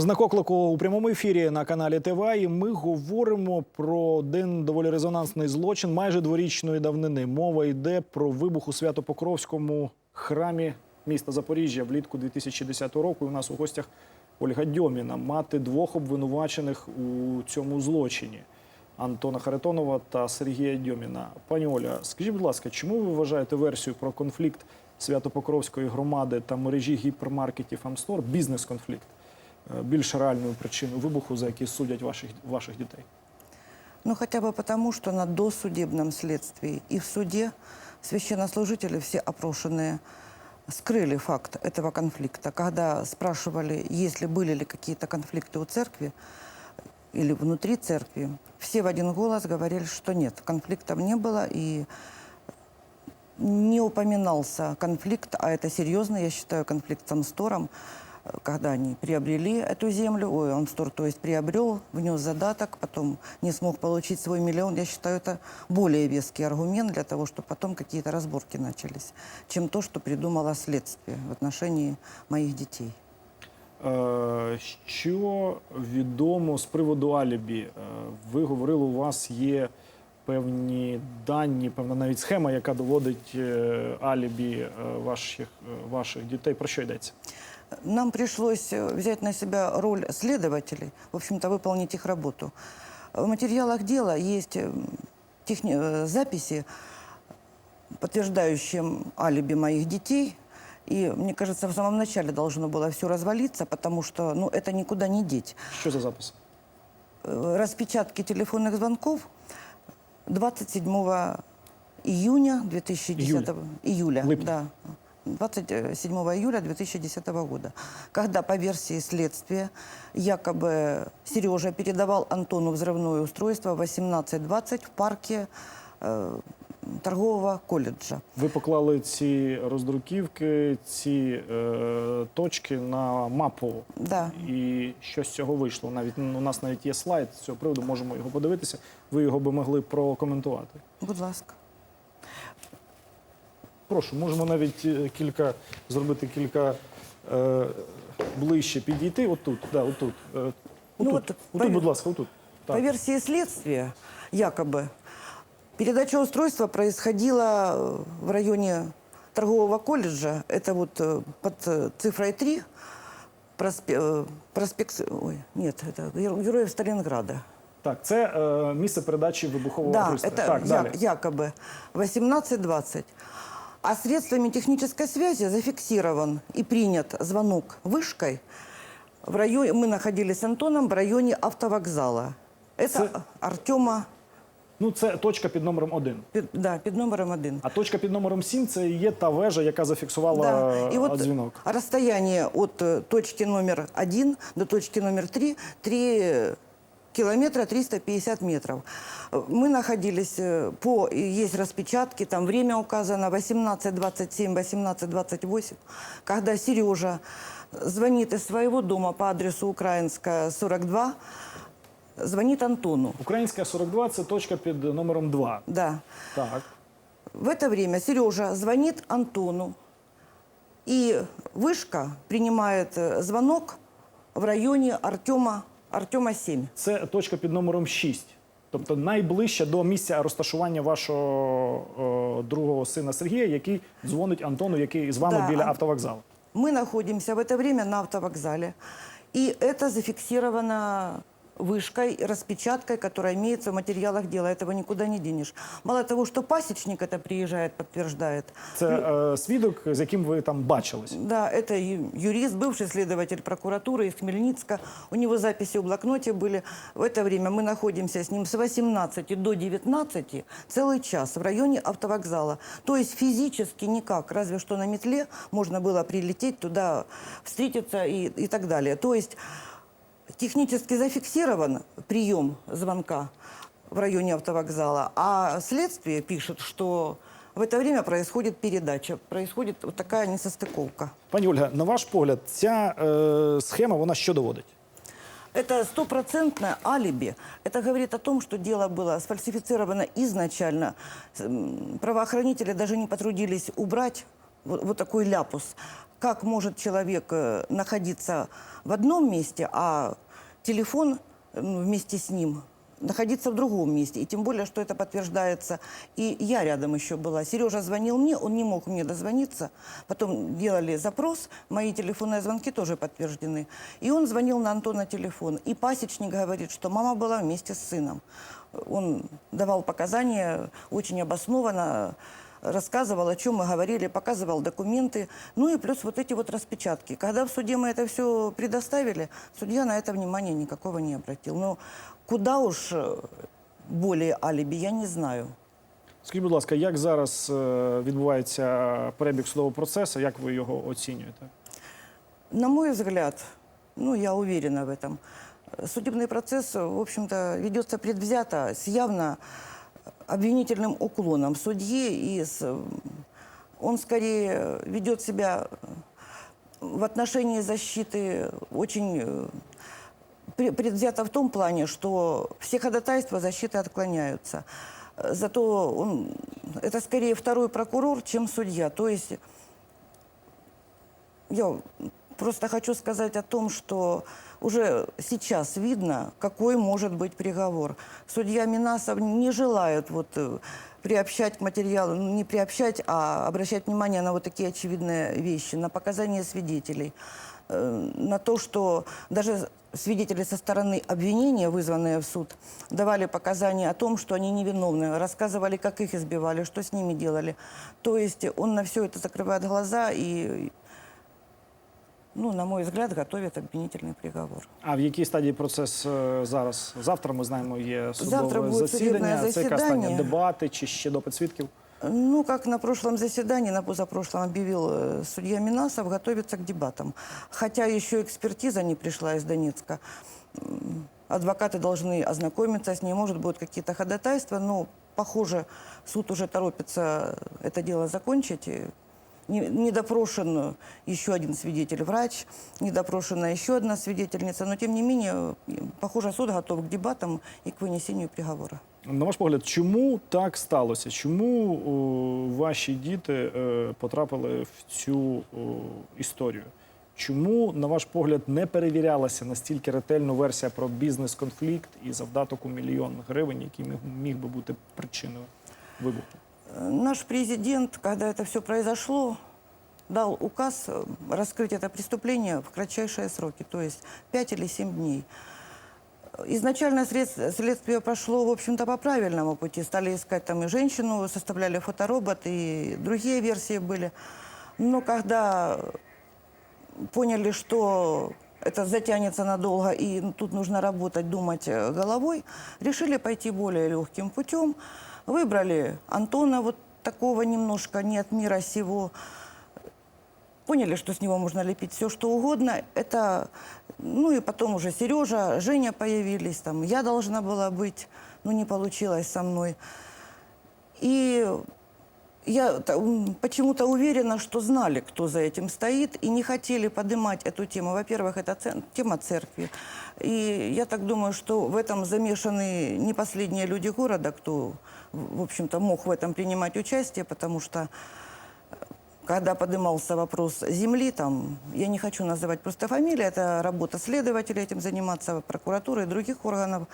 Знак оклику у прямому ефірі на каналі ТВА. І ми говоримо про один доволі резонансний злочин майже дворічної давнини. Мова йде про вибух у Свято-Покровському храмі міста Запоріжжя влітку 2010 року. І у нас у гостях Ольга Дьоміна, мати двох обвинувачених у цьому злочині. Антона Харитонова та Сергія Дьоміна. Пані Оля, скажіть, будь ласка, чому ви вважаєте версію про конфлікт Свято-Покровської громади та мережі гіпермаркетів Амстор бізнес-конфлікт більш реальною причиною вибуху, за який судять ваших, ваших дітей? Ну, хотя бы потому, что на досудебном следствии и в суде священнослужители, все опрошенные, скрыли факт этого конфликта. Когда спрашивали, есть ли, были ли какие-то конфликты у церкви или внутри церкви, все в один голос говорили, что нет, конфликтов не было и не упоминался конфликт, а это серьезный, я считаю, конфликт с Амстором, когда они приобрели эту землю, ой, Амстор, то есть приобрел, внес задаток, потом не смог получить свой миллион. Я считаю, это более веский аргумент для того, чтобы потом какие-то разборки начались, чем то, что придумало следствие в отношении моих детей. Е, Що відомо з приводу Алібі? Е, Ви говорили, у вас є певні дані, певна навіть схема, яка доводить е, Алібі е, ваших, е, ваших дітей. Про що йдеться? Нам пришлось э, взять на себя роль следователей, в общем-то, выполнить их работу. В материалах дела есть э, техни- э, записи, подтверждающие алиби моих детей. И, мне кажется, в самом начале должно было все развалиться, потому что ну, это никуда не деть. Що за запис? Э, Распечатки телефонных звонков 27 июня 2010 июля, Липня. да, 27 июля 2010 года, когда по версии следствия якобы Сережа передавал Антону взрывное устройство в 18.20 в парке э, торгового колледжа. Ви поклали ці роздруківки, ці е, точки на мапу. Да. І що з цього вийшло? Навіть ну, у нас навіть є слайд з цього приводу, можемо його подивитися. Ви його би могли прокоментувати. Будь ласка. Прошу, можемо навіть е, кілька зробити кілька е, ближче підійти. Отут, да, отут. Е, отут, Ну, отут, от, пові- будь ласка, отут. По Так. версии следствия, якобы, передача устройства происходила э, в районе торгового колледжа. Это вот э, под э, цифрой 3, проспе- э, проспект... Ой, нет, это Геро- Героев Сталинграда. так, це е, місце передачі вибухового Да, пристрою. это Так, я- далі. якобы 18.20. А средствами технической связи зафиксирован и принят звонок вышкой в районе, мы находились с Антоном в районе автовокзала. Это Це- Артема Ну, це точка під номером один. Під, да, під номером один. А точка під номером 7 це і є та вежа, яка зафіксувала Да. И е, вот дзвінок. расстояние от э, точки номер один до точки номер три, три километра 350 метров. Мы находились э, по, есть распечатки, там время указано 18.27, 18.28, когда Сережа звонит из своего дома по адресу Украинская, 42, звонит Антону. Українська 42 це точка під номером 2. Да. Так. В это время Сережа звонит Антону, и вышка принимает э, звонок в районе Артема, Артема 7. Це точка під номером 6. Тобто найближче до місця розташування вашого е, другого сина Сергія, який дзвонить Антону, який з вами Да, біля Ан- автовокзалу. Мы находимся в это время на автовокзале, и это зафиксировано вышкой, распечаткой, которая имеется в материалах дела. Этого никуда не денешь. Мало того, что пасечник это приезжает, подтверждает. Це е, свідок, з яким ви там бачились. Да, это юрист, бывший следователь прокуратуры из Хмельницка. У него записи в блокноте были. В это время мы находимся с ним с 18 до 19 целый час в районе автовокзала. То есть физически никак, разве что на метле можно было прилететь туда, встретиться и, и так далее. То есть технически зафиксирован прием звонка в районе автовокзала, а следствие пишет, что в это время происходит передача, происходит вот такая несостыковка. Пані Ольга, на ваш погляд, ця е, схема вона що доводить? Это стопроцентное алиби. Это говорит о том, что дело было сфальсифицировано изначально. Правоохранители даже не потрудились убрать вот, вот такой ляпус. Как может человек э, находиться в одном месте, а телефон вместе с ним находиться в другом месте. И тем более, что это подтверждается. И я рядом еще была. Сережа звонил мне, он не мог мне дозвониться. Потом делали запрос, мои телефонные звонки тоже подтверждены. И он звонил на Антона телефон. И пасечник говорит, что мама была вместе с сыном. Он давал показания очень обоснованно, рассказывал, о чем мы говорили, показывал документы. Ну и плюс вот эти вот распечатки. Когда в суде мы это все предоставили, судья на это внимания никакого не обратил. Но куда уж э, более алиби, я не знаю. Скажіть, будь ласка, як зараз е, відбувається перебіг судового процесу? Як ви його оцінюєте? На мой взгляд, ну, я уверена в этом, э, судебный процесс, э, в общем-то, ведется предвзято, с явно обвинительным уклоном судьи, и с, он скорее ведет себя в отношении защиты очень э, пре- предвзято в том плане, что все ходатайства защиты отклоняются. Зато он, это скорее второй прокурор, чем судья. То есть я просто хочу сказать о том, что уже сейчас видно, какой может быть приговор. Судья Минасов не желает вот э, приобщать к материалу, ну, не приобщать, а обращать внимание на вот такие очевидные вещи, на показания свидетелей, э, на то, что даже свидетели со стороны обвинения, вызванные в суд, давали показания о том, что они невиновны, рассказывали, как их избивали, что с ними делали. То есть он на все это закрывает глаза и, ну, на мой взгляд, готовит обвинительный приговор. А в якій стадії процес е, зараз? Завтра ми знаємо, є судове Завтра буде засідання. судебне Це яка засідання. стадія? Дебати чи ще допит свідків? Ну, как на прошлом заседании, на позапрошлом объявил э, судья Минасов, готовится к дебатам. Хотя еще экспертиза не пришла из Донецка. М, Адвокаты должны ознакомиться с ней, может, будут какие-то ходатайства, но, похоже, суд уже торопится это дело закончить. И Не, не допрошен еще один свидетель, врач, не допрошена еще одна свидетельница, но, тем не менее, э, похоже, суд готов к дебатам и к вынесению приговора. На ваш погляд, чому так сталося? Чому о, ваші діти е, потрапили в цю о, історію? Чому, на ваш погляд, не перевірялася настільки ретельно версія про бізнес-конфлікт і завдаток у мільйон гривень, який міг, міг би бути причиною вибуху? Наш президент, когда это все произошло, дал указ э, раскрыть это преступление в кратчайшие сроки, то есть 5 или 7 дней. Изначально след- следствие прошло, в общем-то, по правильному пути. Стали искать там и женщину, составляли фоторобот, и другие версии были. Но когда поняли, что это затянется надолго, и тут нужно работать, думать э, головой, решили пойти более легким путем. Выбрали Антона вот такого немножко не от мира сего. Поняли, что с него можно лепить все, что угодно. Это, ну и потом уже Сережа, Женя появились, там я должна была быть, но не получилось со мной. И я почему-то уверена, что знали, кто за этим стоит, и не хотели поднимать эту тему. Во-первых, это тема церкви. И я так думаю, что в этом замешаны не последние люди города, кто, в общем-то, мог в этом принимать участие, потому что э, когда поднимался вопрос земли, там, я не хочу называть просто фамилии, это работа следователей этим заниматься, прокуратуры и других органов,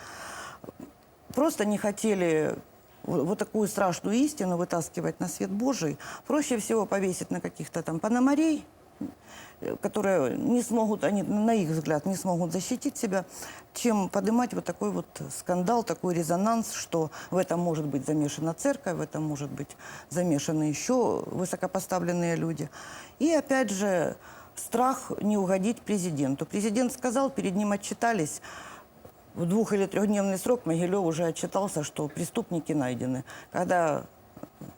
просто не хотели вот такую страшную истину вытаскивать на свет Божий. Проще всего повесить на каких-то там пономарей, э, которые не смогут, они, на их взгляд, не смогут защитить себя, чем поднимать вот такой вот скандал, такой резонанс, что в этом может быть замешана церковь, в этом может быть замешаны еще высокопоставленные люди. И опять же, страх не угодить президенту. Президент сказал, перед ним отчитались, в двух- или трехдневный срок Могилев уже отчитался, что преступники найдены. Когда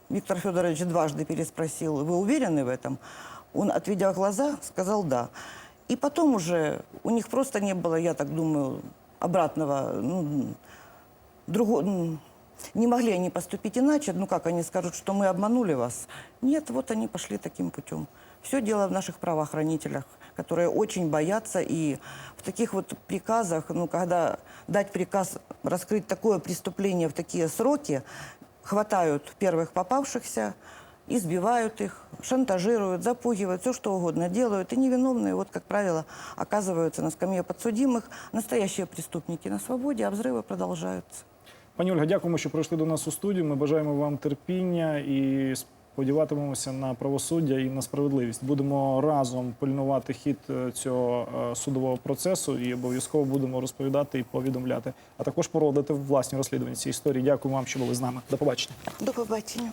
Виктор Федорович дважды переспросил, вы уверены в этом? Он, отведя глаза, сказал «да». И потом уже у них просто не было, я так думаю, обратного, ну, друго- м, не могли они поступить иначе. Ну как они скажут, что мы обманули вас? Нет, вот они пошли таким путем. Все дело в наших правоохранителях, которые очень боятся и в таких вот приказах, ну когда дать приказ раскрыть такое преступление в такие сроки, хватают первых попавшихся, избивают их, шантажируют, запугивают, все что угодно делают. И невиновные, вот, как правило, оказываются на скамье подсудимых. Настоящие преступники на свободе, а взрывы продолжаются. Пані Ольга, дякуємо, що прийшли до нас у студію. Ми бажаємо вам терпіння і сподіватимемося на правосуддя і на справедливість. Будемо разом пильнувати хід е, цього е, судового процесу і обов'язково будемо розповідати і повідомляти, а також проводити власні розслідування цієї історії. Дякую вам, що були з нами. До побачення. До побачення.